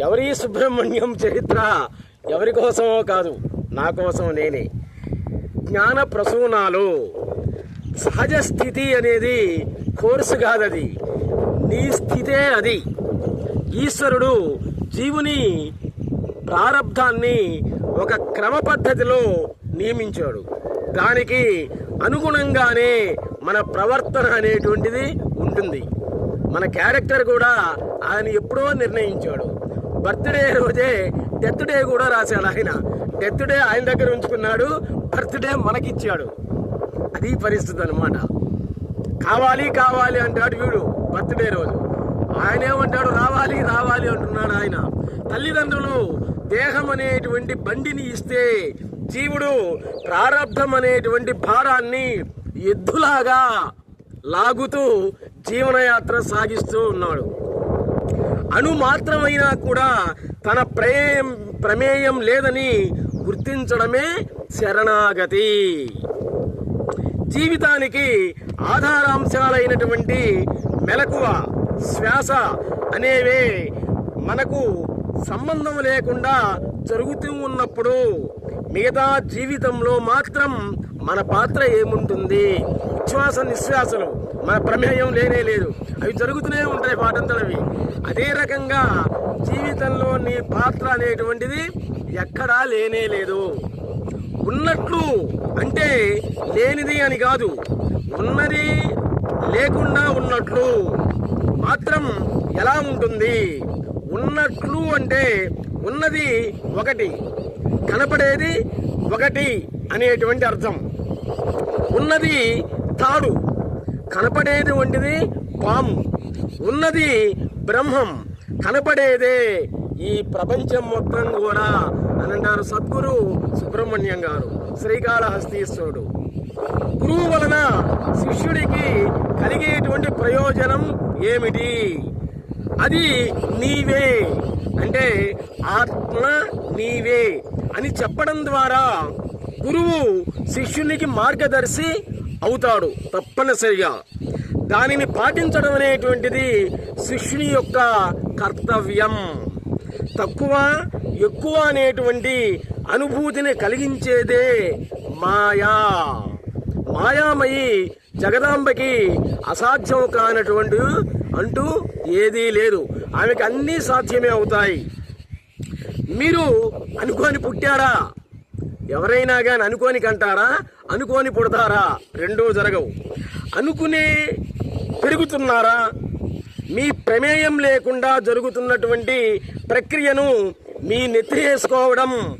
ఎవరి సుబ్రహ్మణ్యం చరిత్ర ఎవరి కోసమో కాదు నా కోసం నేనే. జ్ఞాన ప్రసూనాలు సహజ స్థితి అనేది కోర్సు కాదది నీ స్థితే అది. ఈశ్వరుడు జీవుని ప్రారంధాన్ని ఒక క్రమ పద్ధతిలో నియమించాడు. దానికి అనుగుణంగానే మన ప్రవర్తన అనేటువంటిది ఉంటుంది. మన క్యారెక్టర్ కూడా ఆయన ఎప్పుడో నిర్ణయించాడు. బర్త్డే రోజే డెత్ డే కూడా రాశాడు ఆయన. డెత్ డే ఆయన దగ్గర ఉంచుకున్నాడు బర్త్డే మనకిచ్చాడు. అది పరిస్థితి అనమాట కావాలి కావాలి అంటాడు వీడు బర్త్డే రోజు. ఆయన ఏమంటాడు? రావాలి రావాలి అంటున్నాడు ఆయన. తల్లిదండ్రులు దేహం అనేటువంటి బండిని ఇస్తే జీవుడు ప్రారంధం అనేటువంటి భారాన్ని ఎద్దులాగా లాగుతూ జీవనయాత్ర సాగిస్తూ ఉన్నాడు. అణు మాత్రమైనా కూడా తన ప్రేమ ప్రమేయం లేదని గుర్తించడమే శరణాగతి. జీవితానికి ఆధారాంశాలైనటువంటి మెలకువ శ్వాస అనేవే మనకు సంబంధం లేకుండా జరుగుతూ ఉన్నప్పుడు మిగతా జీవితంలో మాత్రం మన పాత్ర ఏముంటుంది? ఉచ్ఛ్వాస నిశ్వాసలు మన ప్రమేయం లేనే లేదు. అవి జరుగుతూనే ఉంటాయి పాటంతలవి అదే రకంగా జీవితంలో నీ పాత్ర అనేటువంటిది ఎక్కడా లేనే లేదు. ఉన్నట్లు అంటే లేనిది అని కాదు. ఉన్నది లేకుండా ఉన్నట్లు మాత్రం ఎలా ఉంటుంది? ఉన్నట్లు అంటే ఉన్నది ఒకటి కనపడేది ఒకటి అనేటువంటి అర్థం. ఉన్నది తాడు కనపడేది వంటిది పాము. ఉన్నది బ్రహ్మం కనపడేదే ఈ ప్రపంచం మొత్తం కూడా అని అంటారు సద్గురు సుబ్రహ్మణ్యం గారు శ్రీకాళహస్తీశ్వరుడు. గురువు వలన శిష్యుడికి కలిగేటువంటి ప్రయోజనం ఏమిటి? అది నీవే. అంటే ఆత్మ నీవే అని చెప్పడం ద్వారా గురువు శిష్యునికి మార్గదర్శి అవుతాడు తప్పనిసరిగా. దానిని పాటించడం అనేటువంటిది శిష్యుని యొక్క కర్తవ్యం. తక్కువ ఎక్కువ అనేటువంటి అనుభూతిని కలిగించేదే మాయా. మాయామయి జగదాంబకి అసాధ్యం కానటువంటి అంటూ ఏదీ లేదు. ఆమెకి అన్నీ సాధ్యమే అవుతాయి. మీరు అనుకోని పుట్టారా? ఎవరైనా కానీ అనుకోని కంటారా? అనుకోని పుడతారా? రెండూ జరగవు. అనుకునే పెరుగుతున్నారా? మీ ప్రమేయం లేకుండా జరుగుతున్నటువంటి ప్రక్రియను మీ నెత్తి వేసుకోవడం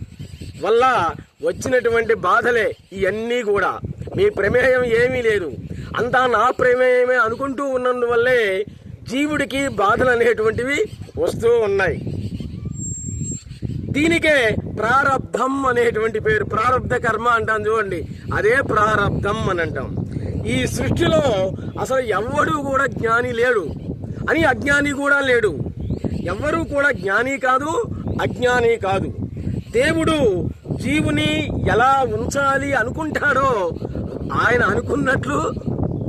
వల్ల వచ్చినటువంటి బాధలే ఇవన్నీ కూడా. మీ ప్రమేయం ఏమీ లేదు. అంతా నా ప్రమేయమే అనుకుంటూ ఉన్నందువల్లే జీవుడికి బాధలు అనేటువంటివి వస్తూ ఉన్నాయి. దీనికే ప్రారబ్ధం అనేటువంటి పేరు. ప్రారబ్ధ కర్మ అంటాం చూడండి. అదే ప్రారబ్ధం అని అంటాం. ఈ సృష్టిలో అసలు ఎవ్వడూ కూడా జ్ఞాని లేడు. అని అజ్ఞాని కూడా లేడు. ఎవ్వరూ కూడా జ్ఞాని కాదు అజ్ఞాని కాదు. దేవుడు జీవుని ఎలా ఉంచాలి అనుకుంటాడో ఆయన అనుకున్నట్లు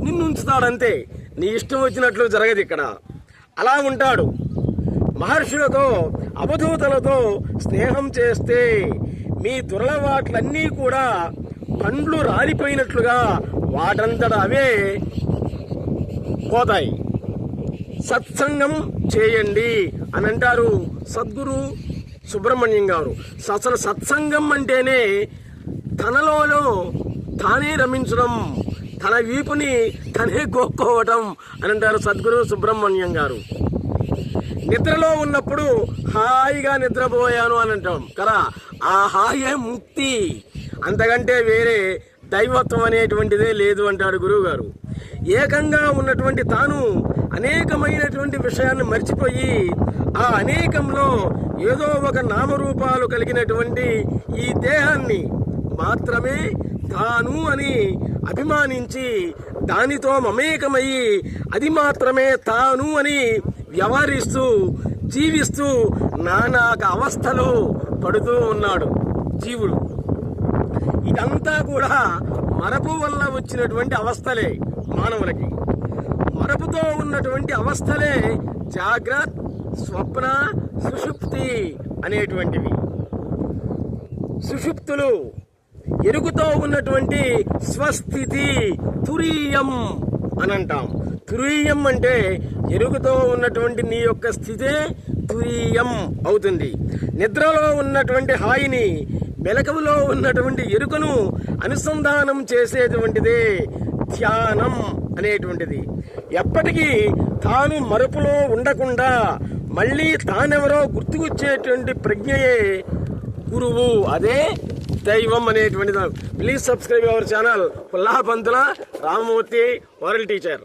నిన్ను ఉంచుతాడంతే. నీ ఇష్టం వచ్చినట్లు జరగదు ఇక్కడ. అలా ఉంటాడు. మహర్షులతో అవధూతలతో స్నేహం చేస్తే మీ దురలవాట్లన్నీ కూడా పండ్లు రాలిపోయినట్లుగా వాటంతట అవే పోతాయి. సత్సంగం చేయండి అని అంటారు సద్గురు సుబ్రహ్మణ్యం గారు. అసలు సత్సంగం అంటేనే తనలోనో తానే రమించడం తన వీపుని తనే గోక్కోవటం అని అంటారు సద్గురు సుబ్రహ్మణ్యం గారు. నిద్రలో ఉన్నప్పుడు హాయిగా నిద్రపోయాను అని అంటాం కదా ఆ హాయే ముక్తి. అంతకంటే వేరే దైవత్వం అనేటువంటిదే లేదు అంటాడు గురువు గారు ఏకంగా ఉన్నటువంటి తాను అనేకమైనటువంటి విషయాన్ని మర్చిపోయి ఆ అనేకంలో ఏదో ఒక నామరూపాలు కలిగినటువంటి ఈ దేహాన్ని మాత్రమే తాను అని అభిమానించి దానితో మమేకమయ్యి అది మాత్రమే తాను అని వ్యవహరిస్తూ జీవిస్తూ నానాక అవస్థలు పడుతూ ఉన్నాడు జీవుడు. ఇదంతా కూడా మరపు వల్ల వచ్చినటువంటి అవస్థలే మానవులకి. మరపుతో ఉన్నటువంటి అవస్థలే జాగ్రత్త స్వప్న సుషుప్తి అనేటువంటివి. సుషుప్తులు ఎరుగుతో ఉన్నటువంటి స్వస్థితి తురీయం అని అంటాం తురీయం అంటే ఎరుగుతో ఉన్నటువంటి నీ యొక్క స్థితే తురీయం అవుతుంది. నిద్రలో ఉన్నటువంటి హాయిని మెలకువలో ఉన్నటువంటి ఎరుకను అనుసంధానం చేసేటువంటిదే ధ్యానం అనేటువంటిది. ఎప్పటికీ తాను మరుపులో ఉండకుండా మళ్ళీ తానెవరో గుర్తుకొచ్చేటువంటి ప్రజ్ఞయే గురువు. అదే దైవం అనేటువంటిది. Please subscribe our channel Pullapantula Ramamurthy world teacher